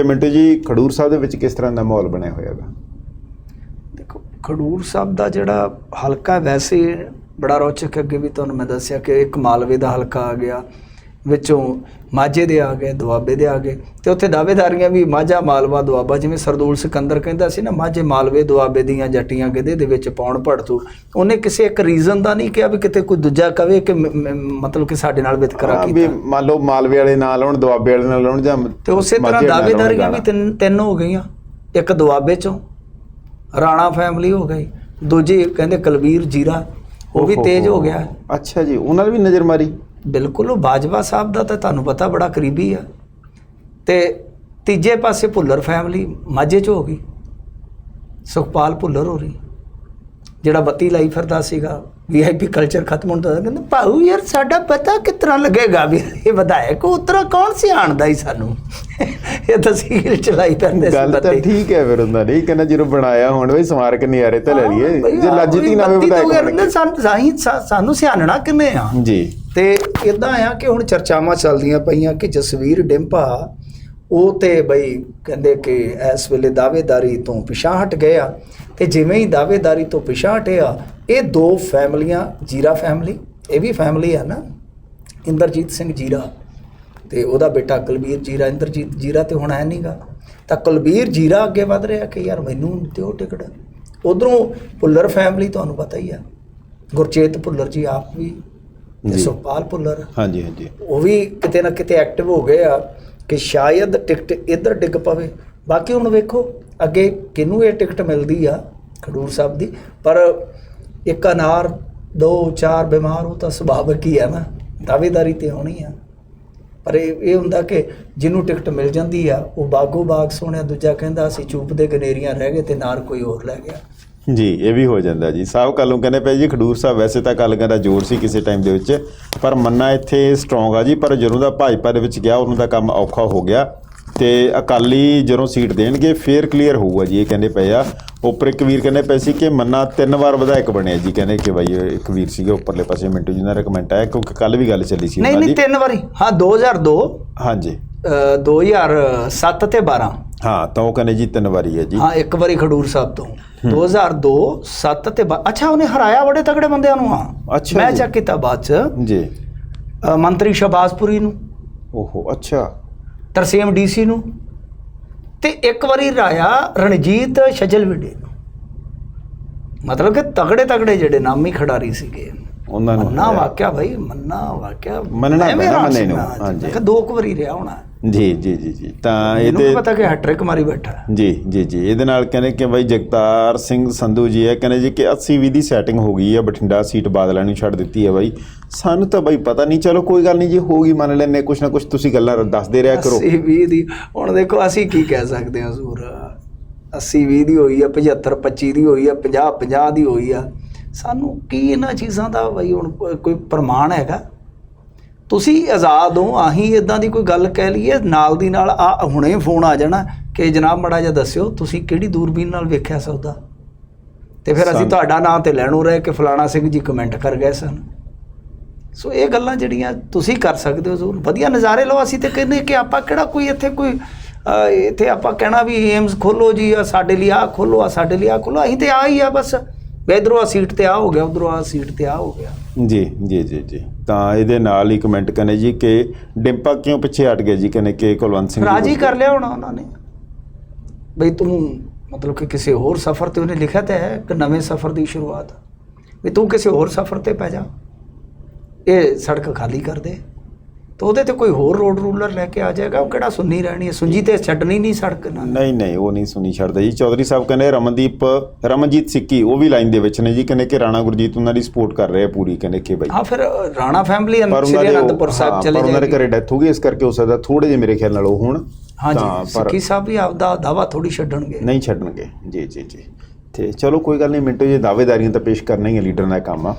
ਤੇ ਮਿੰਟੂ ਜੀ, ਖਡੂਰ ਸਾਹਿਬ ਦੇ ਵਿੱਚ ਕਿਸ ਤਰ੍ਹਾਂ ਦਾ ਮਾਹੌਲ ਬਣਿਆ ਹੋਇਆ ਹੈਗਾ ਦੇਖੋ, ਖਡੂਰ ਸਾਹਿਬ ਦਾ ਜਿਹੜਾ ਹਲਕਾ ਵੈਸੇ ਬੜਾ ਰੌਚਕ ਹੈ। ਅੱਗੇ ਵੀ ਤੁਹਾਨੂੰ ਮੈਂ ਦੱਸਿਆ ਕਿ ਇੱਕ ਮਾਲਵੇ ਦਾ ਹਲਕਾ ਆ ਗਿਆ ਵਿੱਚੋਂ ਮਾਝੇ ਦੇ ਆ ਗਏ ਦੁਆਬੇ ਦੇ ਆ ਗਏ ਤੇ ਉੱਥੇ ਦਾਅਵੇਦਾਰੀਆਂ ਵੀ ਮਾਝਾ ਮਾਲਵਾ ਦੁਆਬਾ ਜਿਵੇਂ ਸਰਦੂਲ ਸਿਕੰਦਰ ਕਹਿੰਦਾ ਸੀ ਨਾ ਮਾਝੇ ਮਾਲਵੇ ਦੁਆਬੇ ਦੀਆਂ ਜੱਟੀਆਂ ਗਿੱਧੇ ਦੇ ਵਿੱਚ ਪਾਉਣ ਭੜਤੂ ਉਹਨੇ ਕਿਸੇ ਇੱਕ ਰੀਜ਼ਨ ਦਾ ਨਹੀਂ ਕਿਹਾ ਵੀ ਕਿਤੇ ਕੋਈ ਦੂਜਾ ਕਵੇ ਕਿ ਮਤਲਬ ਕਿ ਸਾਡੇ ਨਾਲ ਵਿਤਕਰਾ ਹਾਂ, ਵੀ ਕੀਤਾ ਮੰਨ ਲਓ ਮਾਲਵੇ ਵਾਲੇ ਨਾਲ ਆਉਣ ਦੁਆਬੇ ਵਾਲੇ ਨਾਲ ਆਉਣ ਜਾਂ ਤੇ ਉਸੇ ਤਰ੍ਹਾਂ ਦਾਅਵੇਦਾਰੀਆਂ ਵੀ। ਤਿੰਨ ਤਿੰਨ ਹੋ ਗਈਆਂ। ਇੱਕ ਦੁਆਬੇ ਚੋਂ ਰਾਣਾ ਫੈਮਿਲੀ ਹੋ ਗਈ ਦੂਜੀ ਕਹਿੰਦੇ ਕਲਵੀਰ ਜੀਰਾ ਉਹ ਵੀ ਤੇਜ਼ ਹੋ। ਗਿਆ। ਅੱਛਾ ਜੀ ਉਹਨਾਂ ਨੇ ਵੀ ਨਜ਼ਰ ਮਾਰੀ ਬਿਲਕੁਲ ਉਹ ਬਾਜਵਾ ਸਾਹਿਬ ਦਾ ਤਾਂ ਤੁਹਾਨੂੰ ਪਤਾ ਬੜਾ ਕਰੀਬੀ ਆ। ਤੇ ਤੀਜੇ ਪਾਸੇ ਭੁੱਲਰ ਫੈਮਿਲੀ ਮਾਝੇ ਚ ਹੋ ਗਈ। ਸੁਖਪਾਲ ਭੁੱਲਰ ਹੋ ਰਹੀ ਜਿਹੜਾ ਬੱਤੀ ਲਾਈ ਫਿਰਦਾ ਸੀਗਾ ਵੀਆਈਪੀ ਕਲਚਰ ਖਤਮ ਹੁੰਦਾ ਸੀ ਕਹਿੰਦੇ ਭਾਊ ਯਾਰ ਸਾਡਾ ਪਤਾ ਕਿਤਨਾ ਲੱਗੇਗਾ ਵੀ ਇਹ ਵਿਧਾਇਕ ਉਤਰਾ ਕੌਣ ਸਿਆਣਦਾ ਹੀ ਸਾਨੂੰ? ਇਹ ਤਸਹੀਲ ਚਲਾਈ ਫਿਰਦੇ ਸੀ ਗੱਲ ਤਾਂ। ਠੀਕ ਹੈ ਫਿਰ ਹੁੰਦਾ ਨਹੀਂ ਕਹਿੰਦਾ ਜਦੋਂ ਬਣਾਇਆ ਹੁਣ ਵੀ ਸਮਾਰਕ ਨਜ਼ਾਰੇ ਤਾਂ ਲੈ ਲਈਏ। ਜੇ ਲੱਜਤੀ ਨਾ ਹੋਵੇ ਤੋਂ ਵਿਧਾਇਕ ਸਾਨੂੰ ਸਾ- ਸਾਨੂੰ ਸਿਆਣਨਾ ਕਿੰਨੇ ਆ। ਜੀ। ਤੇ ਇਦਾਂ ਆ ਕਿ ਹੁਣ ਚਰਚਾਵਾਂ ਚੱਲਦੀਆਂ ਪਈਆਂ ਕਿ ਜਸਵੀਰ ਡਿੰਪਾ, ਉਹ ਤੇ ਬਈ ਕਹਿੰਦੇ ਕਿ ਇਸ ਵੇਲੇ ਦਾਅਵੇਦਾਰੀ ਤੋਂ ਪਿਛਾਂ ਹਟ ਗਏ ਆ ਤੇ ਜਿਵੇਂ ਹੀ ਦਾਅਵੇਦਾਰੀ ਤੋਂ ਪਿਛਾਂਹ ਹਟਿਆ ਇਹ ਦੋ ਫੈਮਲੀਆਂ, ਜੀਰਾ ਫੈਮਲੀ, ਇਹ ਵੀ ਫੈਮਲੀ ਆ ਨਾ, ਇੰਦਰਜੀਤ ਸਿੰਘ ਜੀਰਾ ਤੇ ਉਹਦਾ ਬੇਟਾ ਕੁਲਬੀਰ ਜੀਰਾ, ਇੰਦਰਜੀਤ ਜੀਰਾ ਤੇ ਹੁਣ ਹੈ ਨਹੀਂਗਾ ਤਾਂ ਕੁਲਬੀਰ ਜੀਰਾ ਅੱਗੇ ਵਧ ਰਿਹਾ ਕਿ ਯਾਰ ਮੈਨੂੰ ਦਿਓ ਟਿਕਟ। ਉਧਰੋਂ ਭੁੱਲਰ ਫੈਮਲੀ ਤੁਹਾਨੂੰ ਪਤਾ ਹੀ ਆ, ਗੁਰਚੇਤ ਭੁੱਲਰ ਜੀ ਆਪ ਵੀ ਤੇ। ਸੁਖਪਾਲ ਭੁੱਲਰ ਹਾਂਜੀ ਹਾਂਜੀ। ਉਹ ਵੀ ਕਿਤੇ ਨਾ ਕਿਤੇ ਐਕਟਿਵ ਹੋ ਗਏ ਆ ਕਿ ਸ਼ਾਇਦ ਟਿਕਟ ਇੱਧਰ ਡਿੱਗ ਪਵੇ। ਬਾਕੀ ਹੁਣ ਵੇਖੋ ਅੱਗੇ ਕਿਹਨੂੰ ਇਹ ਟਿਕਟ ਮਿਲਦੀ ਆ ਖਡੂਰ ਸਾਹਿਬ ਦੀ ਪਰ ਇੱਕ ਅਨਾਰ ਦੋ ਚਾਰ ਬਿਮਾਰ ਉਹ ਤਾਂ ਸੁਭਾਵਿਕ ਹੀ ਆ ਨਾ ਦਾਅਵੇਦਾਰੀ ਤੇ ਹੋਣੀ ਆ। ਪਰ ਇਹ ਇਹ ਹੁੰਦਾ ਕਿ ਜਿਹਨੂੰ ਟਿਕਟ ਮਿਲ ਜਾਂਦੀ ਆ ਉਹ ਬਾਗੋ ਬਾਗ ਸੋਹਣਿਆ ਦੂਜਾ ਕਹਿੰਦਾ ਅਸੀਂ ਚੂਪ ਦੇ ਗਨੇਰੀਆਂ ਰਹਿ ਗਏ ਤੇ ਨਾਰ ਕੋਈ ਹੋਰ ਲੈ ਗਿਆ। ਜੀ ਇਹ ਵੀ ਹੋ ਜਾਂਦਾ ਜੀ। ਸਾਹਿਬ ਕੱਲੋਂ ਕਹਿੰਦੇ ਪਏ ਜੀ ਖਡੂਰ ਸਾਹਿਬ ਵੈਸੇ ਤਾਂ ਕਾਲੀਆਂ ਦਾ ਜ਼ੋਰ ਸੀ ਕਿਸੇ ਟਾਈਮ ਦੇ ਵਿੱਚ ਪਰ ਮੰਨਾ ਇੱਥੇ ਸਟਰੋਂਗ ਆ ਜੀ ਪਰ ਜਦੋਂ ਦਾ ਭਾਜਪਾ ਦੇ ਵਿੱਚ ਗਿਆ ਉਹਨਾਂ ਦਾ ਕੰਮ ਔਖਾ ਹੋ ਗਿਆ। ਤੇ ਅਕਾਲੀ ਜਦੋਂ ਸੀਟ ਦੇਣਗੇ ਫੇਰ ਕਲੀਅਰ ਹੋਊਗਾ ਜੀ ਇਹ ਕਹਿੰਦੇ ਪਏ ਆ। ਉੱਪਰ ਇੱਕ ਵੀਰ ਕਹਿੰਦੇ ਪਏ ਸੀ ਕਿ ਮੰਨਾ ਤਿੰਨ ਵਾਰ ਵਿਧਾਇਕ ਬਣਿਆ ਜੀ ਕਹਿੰਦੇ ਕਿ ਬਾਈ ਵੀਰ ਸੀਗੇ ਉੱਪਰਲੇ ਪਾਸੇ ਮਿੰਟੂ ਜੀ ਦਾ ਰეკਮੈਂਟ ਆਇਆ ਕਿਉਂਕਿ ਕੱਲ ਵੀ ਗੱਲ ਚੱਲੀ ਸੀ ਨਹੀਂ ਨਹੀਂ ਤਿੰਨ ਵਾਰੀ। ਹਾਂ 2002 ਹਾਂਜੀ। ਅ, 2007 ਤੇ 12 ਹਾਂ ਤਾਂ ਉਹ ਕਹਿੰਦੇ ਜੀ ਤਿੰਨ ਵਾਰੀ ਹੈ ਜੀ। ਹਾਂ ਇੱਕ ਵਾਰੀ ਖਡੂਰ ਸਾਹਿਬ ਤੋਂ। 2002 7 ਤੇ ਅੱਛਾ ਉਹਨੇ ਹਰਾਇਆ ਬੜੇ ਤਗੜੇ ਬੰਦਿਆਂ ਨੂੰ ਹਾਂ। ਅੱਛਾ ਮੈਂ। ਚੈੱਕ ਕੀਤਾ ਬਾਅਦ ਚ। ਜੀ। ਮੰਤਰੀ ਸ਼ਹਬਾਜ਼ਪੁਰੀ ਨੂੰ। ਓਹੋ ਅੱਛਾ। ਤਰਸੇਮ ਡੀਸੀ ਨੂੰ। ਤੇ ਇੱਕ ਵਾਰੀ ਹਰਾਇਆ ਰਣਜੀਤ ਛਜਲਵਿੰਡੇ ਨੂੰ। ਮਤਲਬ ਕਿ ਤਗੜੇ ਤਗੜੇ ਜਿਹੜੇ ਨਾਮੀ ਖਿਡਾਰੀ ਸੀਗੇ। ਉਹਨਾਂ ਨੂੰ ਹਰਾਇਆ। ਵਾਕਿਆ ਭਾਈ ਮੰਨਾ ਵਾਕਿਆ। ਮੰਨਣਾ ਪੈਣਾ ਮੰਨੇ ਨੂੰ। ਹਾਂਜੀ। ਦੋ ਕੁ ਵਾਰੀ ਰਿਹਾ ਹੋਣਾ। ਜੀ ਜੀ ਜੀ ਜੀ। ਤਾਂ ਇਹਦੇ ਪਤਾ ਕਿ ਹੈਟ੍ਰਿਕ ਮਾਰੀ ਬੈਠਾ ਜੀ ਜੀ ਜੀ। ਇਹਦੇ ਨਾਲ ਕਹਿੰਦੇ ਕਿ ਬਾਈ ਜਗਤਾਰ ਸਿੰਘ ਸੰਧੂ ਜੀ ਹੈ ਕਹਿੰਦੇ ਜੀ ਕਿ 80 20 ਦੀ ਸੈਟਿੰਗ ਹੋ ਗਈ ਹੈ ਬਠਿੰਡਾ ਸੀਟ ਬਾਦਲਾਂ ਨੂੰ ਛੱਡ ਦਿੱਤੀ ਹੈ ਬਾਈ। ਸਾਨੂੰ ਤਾਂ ਬਾਈ ਪਤਾ ਨਹੀਂ ਚਲੋ ਕੋਈ ਗੱਲ ਨਹੀਂ ਜੀ ਹੋਊਗੀ ਮੰਨ ਲੈਣੇ ਕੁਛ ਨਾ ਕੁਛ ਤੁਸੀਂ ਗੱਲਾਂ ਦੱਸਦੇ ਰਿਹਾ ਕਰੋ। 80 20 ਦੀ ਹੁਣ ਦੇਖੋ ਅਸੀਂ ਕੀ ਕਹਿ ਸਕਦੇ ਹਾਂ ਜ਼ੂਰ 80 20 ਦੀ ਹੋਈ ਆ 75 25 ਦੀ ਹੋਈ ਆ 50 50 ਦੀ ਹੋਈ ਆ। ਸਾਨੂੰ ਕੀ ਇਹਨਾਂ ਚੀਜ਼ਾਂ ਦਾ ਬਈ ਹੁਣ ਕੋਈ ਪ੍ਰਮਾਣ ਹੈਗਾ? ਤੁਸੀਂ ਆਜ਼ਾਦ ਹੋ ਆਹੀਂ ਇਦਾਂ ਦੀ ਕੋਈ ਗੱਲ ਕਹਿ ਲਈਏ ਨਾਲ ਦੀ ਨਾਲ ਆ ਹੁਣੇ ਫੋਨ ਆ ਜਾਣਾ ਕਿ ਜਨਾਬ ਮੜਾ ਜਿਹਾ ਦੱਸਿਓ ਤੁਸੀਂ ਕਿਹੜੀ ਦੂਰਬੀਨ ਨਾਲ ਵੇਖਿਆ ਸੌਦਾ ਤੇ ਫਿਰ ਅਸੀਂ ਤੁਹਾਡਾ ਨਾਂ ਤੇ ਲੈਣੋਂ ਰਹੇ ਕਿ ਫਲਾਣਾ ਸਿੰਘ ਜੀ ਕਮੈਂਟ ਕਰ ਗਏ ਸਨ। ਸੋ ਇਹ ਗੱਲਾਂ ਜਿਹੜੀਆਂ ਤੁਸੀਂ ਕਰ ਸਕਦੇ ਹੋ ਜ਼ਰੂਰ। ਵਧੀਆ ਨਜ਼ਾਰੇ ਲਓ ਅਸੀਂ ਤੇ ਕਹਿੰਦੇ ਕਿ ਆਪਾਂ ਕਿਹੜਾ ਕੋਈ ਇੱਥੇ ਕੋਈ ਇੱਥੇ ਆਪਾਂ ਕਹਿਣਾ ਵੀ ਏਮਸ ਖੋਲੋ ਜੀ ਆ ਸਾਡੇ ਲਈ ਆ ਖੋਲੋ ਆ ਸਾਡੇ ਲਈ ਆ ਖੋਲੋ ਅਸੀਂ ਤੇ ਆ ਹੀ ਆ ਬਸ। ਵੀ ਇੱਧਰੋਂ ਆ ਸੀਟ ਤੇ ਆ ਹੋ ਗਿਆ ਉਧਰੋਂ ਆ ਸੀਟ ਤੇ ਆ ਹੋ ਗਿਆ। ਜੀ ਜੀ ਜੀ ਜੀ। ਤਾਂ ਇਹਦੇ ਨਾਲ ਹੀ ਕਮੈਂਟ ਕਹਿੰਦੇ ਜੀ ਕਿ ਡਿੰਪਾ ਕਿਉਂ ਪਿੱਛੇ ਹਟ ਗਏ ਜੀ ਕਹਿੰਦੇ ਕਿ ਕੁਲਵੰਤ ਸਿੰਘ ਰਾਜੀ। ਕਰ ਲਿਆ ਹੋਣਾ ਉਹਨਾਂ ਨੇ। ਬਈ ਤੂੰ ਮਤਲਬ ਕਿ ਕਿਸੇ ਹੋਰ ਸਫ਼ਰ ਤੇ ਉਹਨੇ ਲਿਖਿਆ ਤਾਂ ਹੈ ਕਿ ਨਵੇਂ ਸਫ਼ਰ ਦੀ ਸ਼ੁਰੂਆਤ। ਵੀ ਤੂੰ ਕਿਸੇ ਹੋਰ ਸਫ਼ਰ ਤੇ ਪੈ ਜਾ। ਇਹ ਸੜਕ ਖਾਲੀ ਕਰ ਦੇ। ਤਾਂ ਉਹਦੇ ਤੇ ਕੋਈ ਹੋਰ ਰੋਡ ਰੂਲਰ ਲੈ ਕੇ ਆ ਜਾਏਗਾ? ਉਹ ਕਿਹੜਾ ਸੁੰਨੀ ਰਹਿਣੀ ਹੈ? ਸੁੰਜੀ ਤੇ ਛੱਡਣੀ ਨਹੀਂ ਸੜਕ ਨਾ ਨਹੀਂ ਨਹੀਂ ਉਹ ਨਹੀਂ ਸੁਣੀ ਛੱਡਦਾ ਜੀ। ਚੌਧਰੀ ਸਾਹਿਬ ਕਹਿੰਦੇ ਰਮਨਦੀਪ ਰਮਨਜੀਤ ਸਿੱਕੀ ਉਹ ਵੀ ਲਾਈਨ ਦੇ ਵਿੱਚ ਨੇ ਜੀ। ਕਹਿੰਦੇ ਕਿ ਰਾਣਾ ਗੁਰਜੀਤ ਉਹਨਾਂ ਦੀ ਸਪੋਰਟ ਕਰ ਰਹੇ ਆ ਪੂਰੀ ਕਹਿੰਦੇ ਕਿ ਬਾਈ। ਹਾਂ ਫਿਰ ਰਾਣਾ ਫੈਮਿਲੀ ਸ੍ਰੀ ਅਨੰਦਪੁਰ ਸਾਹਿਬ ਚਲੇ ਪਰ ਉਹਨਾਂ ਦੇ ਜਾਏਗੀ ਘਰੇ ਡੈਥ ਹੋ ਗਈ ਇਸ ਕਰਕੇ ਹੋ ਸਕਦਾ ਥੋੜੇ ਜਿਹੇ ਮੇਰੇ ਖਿਆਲ ਨਾਲ ਉਹ ਹੁਣ। ਹਾਂਜੀ ਸਿੱਕੀ ਸਾਹਿਬ ਵੀ ਆਪਦਾ ਦਾਵਾ ਥੋੜੀ ਛੱਡਣਗੇ। ਨਹੀਂ ਛੱਡਣਗੇ। ਜੀ ਜੀ ਜੀ। ਤੇ ਚਲੋ ਕੋਈ ਗੱਲ ਨਹੀਂ ਮਿੰਟੋ ਜੀ ਦਾਅਵੇਦਾਰੀਆਂ ਤਾਂ ਪੇਸ਼ ਕਰਨਾ ਹੀ ਹੈ ਲੀਡਰ ਦਾ ਕੰਮ ਆ।